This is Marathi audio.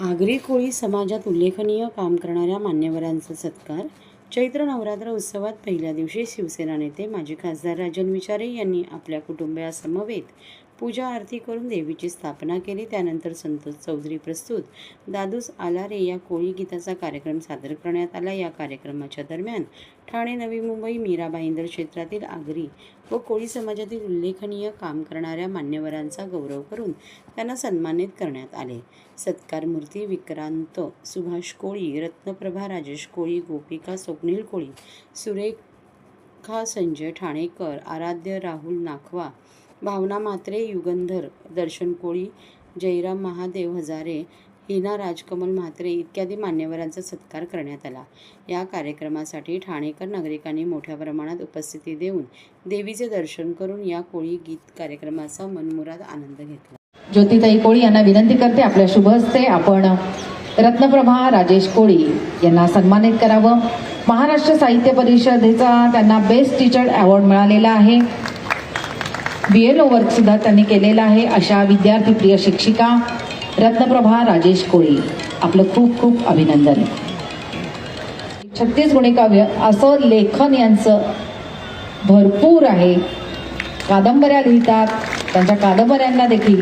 आगरी कोळी समाजात उल्लेखनीय काम करणाऱ्या मान्यवरांचा सत्कार. चैत्र नवरात्र उत्सवात पहिल्या दिवशी शिवसेना नेते माजी खासदार राजन विचारे यांनी आपल्या कुटुंबियासमवेत पूजा आरती करून देवीची स्थापना केली. त्यानंतर संतोष चौधरी प्रस्तुत. दादूस आलारे या कोळी गीताचा कार्यक्रम सादर करण्यात आला. या कार्यक्रमाच्या दरम्यान ठाणे नवी मुंबई मीरा भाईंदर क्षेत्रातील आगरी व कोळी समाजातील उल्लेखनीय काम करणाऱ्या मान्यवरांचा गौरव करून त्यांना सन्मानित करण्यात आले. सत्कार मूर्ती विक्रांत सुभाष कोळी रत्नप्रभा राजेश कोळी गोपिका स्वप्नील कोळी सुरेखा संजय ठाणेकर आराध्य राहुल नाखवा भावना म्हात्रे युगंधर दर्शन कोळी जयराम महादेव हजारे हिना राजकमल म्हात्रे इत्यादी मान्यवरांचा सत्कार करण्यात आला. या कार्यक्रमासाठी ठाणेकर नागरिकांनी मोठ्या प्रमाणात उपस्थिती देऊन देवीचे दर्शन करून या कोळी गीत कार्यक्रमाचा मनमुराद आनंद घेतला. ज्योतिताई कोळी यांना विनंती करते आपल्या शुभ हस्ते आपण रत्नप्रभा राजेश कोळी यांना सन्मानित करावं. महाराष्ट्र साहित्य परिषदेचा त्यांना बेस्ट टीचर अवॉर्ड मिळालेला आहे. बी एल ओ वर्क सुद्धा त्यांनी केलेला आहे अशा विद्यार्थी प्रिय शिक्षिका रत्नप्रभा राजेश कोळी. आपलं खूप खूप अभिनंदन. छत्तीस गुणी काव्य असं लेखन यांचं भरपूर आहे. कादंबऱ्या लिहितात. त्यांच्या कादंबऱ्यांना देखील